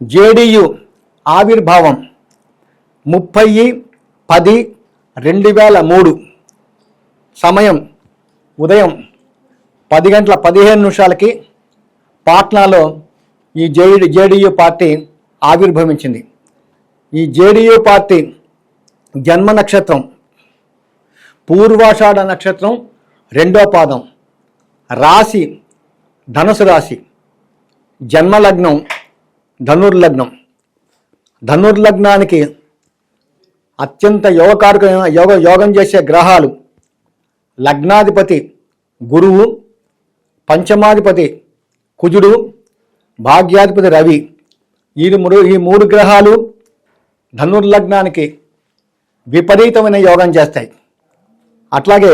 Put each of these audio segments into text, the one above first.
JDU ఆవిర్భావం ముప్పై పది రెండు వేల మూడు. సమయం ఉదయం పది గంటల పదిహేను నిమిషాలకి పాట్నాలో ఈ జేడి జేడీయూ పార్టీ ఆవిర్భవించింది. ఈ జేడీయూ పార్టీ జన్మ నక్షత్రం పూర్వాషాఢ నక్షత్రం రెండో పాదం రాశి ధనుసు రాశి జన్మలగ్నం ధనుర్లగ్నం. ధనుర్లగ్నానికి అత్యంత యోగకారక యోగ యోగం చేసే గ్రహాలు లగ్నాధిపతి గురువు పంచమాధిపతి కుజుడు భాగ్యాధిపతి రవి. ఈ మూడు ఈ మూడు గ్రహాలు ధనుర్లగ్నానికి విపరీతమైన యోగం చేస్తాయి. అట్లాగే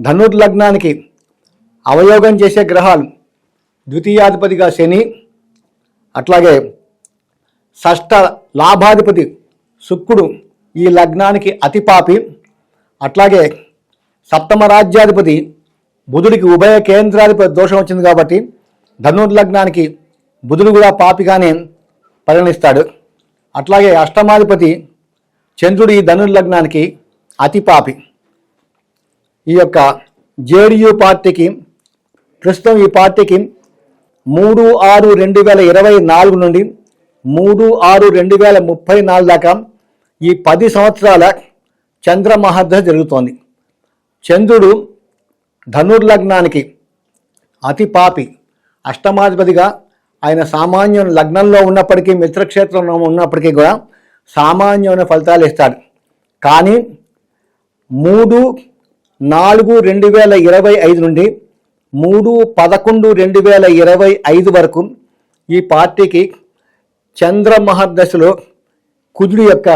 ధనుర్లగ్నానికి అవయోగం చేసే గ్రహాలు ద్వితీయాధిపతిగా శని అట్లాగే షష్ట లాభాధిపతి శుక్రుడు ఈ లగ్నానికి అతిపాపి. అట్లాగే సప్తమ రాజ్యాధిపతి బుధుడికి ఉభయ కేంద్రాధిపతి దోషం వచ్చింది కాబట్టి ధనుర్లగ్నానికి బుధుడు కూడా పాపిగానే పరిగణిస్తాడు. అట్లాగే అష్టమాధిపతి చంద్రుడు ఈ ధనుర్లగ్నానికి అతి పాపి ఈ యొక్క జేడియు పార్టీకి ప్రస్తుతం ఈ పార్టీకి మూడు ఆరు రెండు వేల ఇరవై నాలుగు నుండి మూడు ఆరు రెండు వేల ముప్పై నాలుగు దాకా ఈ పది సంవత్సరాల చంద్ర మహర్దశ జరుగుతోంది. చంద్రుడు ధనుర్లగ్నానికి అతి పాపి అష్టమాధిపతిగా ఆయన సామాన్యం లగ్నంలో ఉన్నప్పటికీ మిత్రక్షేత్రంలో ఉన్నప్పటికీ కూడా సామాన్యమైన ఫలితాలు ఇస్తాడు. కానీ మూడు నాలుగు రెండు వేల ఇరవై ఐదు నుండి మూడు పదకొండు రెండు వేల ఇరవై ఐదు వరకు ఈ పార్టీకి చంద్రమహర్దశలో కుజుడు యొక్క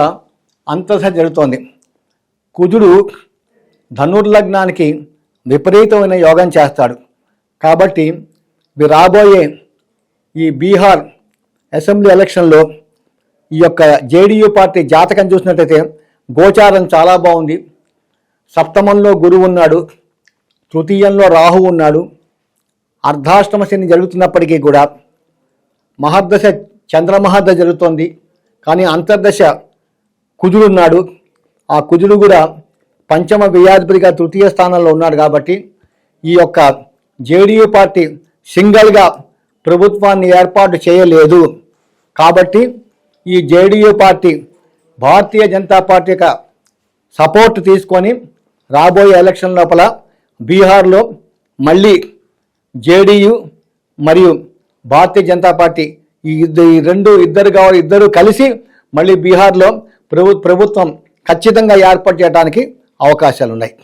అంతర్దశ జరుగుతోంది. కుజుడు ధనుర్లగ్నానికి విపరీతమైన యోగం చేస్తాడు. కాబట్టి రాబోయే ఈ బీహార్ అసెంబ్లీ ఎలక్షన్లో ఈ యొక్క జేడీయూ పార్టీ జాతకం చూసినట్టయితే గోచారం చాలా బాగుంది. సప్తమంలో గురువు ఉన్నాడు. తృతీయంలో రాహు ఉన్నాడు. అర్ధాష్టమ శని జరుగుతున్నప్పటికీ కూడా మహర్దశ చంద్రమహర్దశ జరుగుతోంది. కానీ అంతర్దశ కుజుడున్నాడు ఆ కుజుడు కూడా పంచమ వ్యయాధిపతిగా తృతీయ స్థానంలో ఉన్నాడు కాబట్టి ఈ యొక్క జేడీయూ పార్టీ సింగల్గా ప్రభుత్వాన్ని ఏర్పాటు చేయలేదు. కాబట్టి ఈ JDU party Bharatiya Janata Party యొక్క సపోర్ట్ తీసుకొని రాబోయే ఎలక్షన్ లోపల బీహార్లో మళ్ళీ జేడీయూ మరియు భారతీయ జనతా పార్టీ ఈ ఈ రెండు ఇద్దరు కావాలి ఇద్దరు కలిసి మళ్ళీ బీహార్లో ప్రభు ప్రభుత్వం ఖచ్చితంగా ఏర్పాటు చేయడానికి అవకాశాలు ఉన్నాయి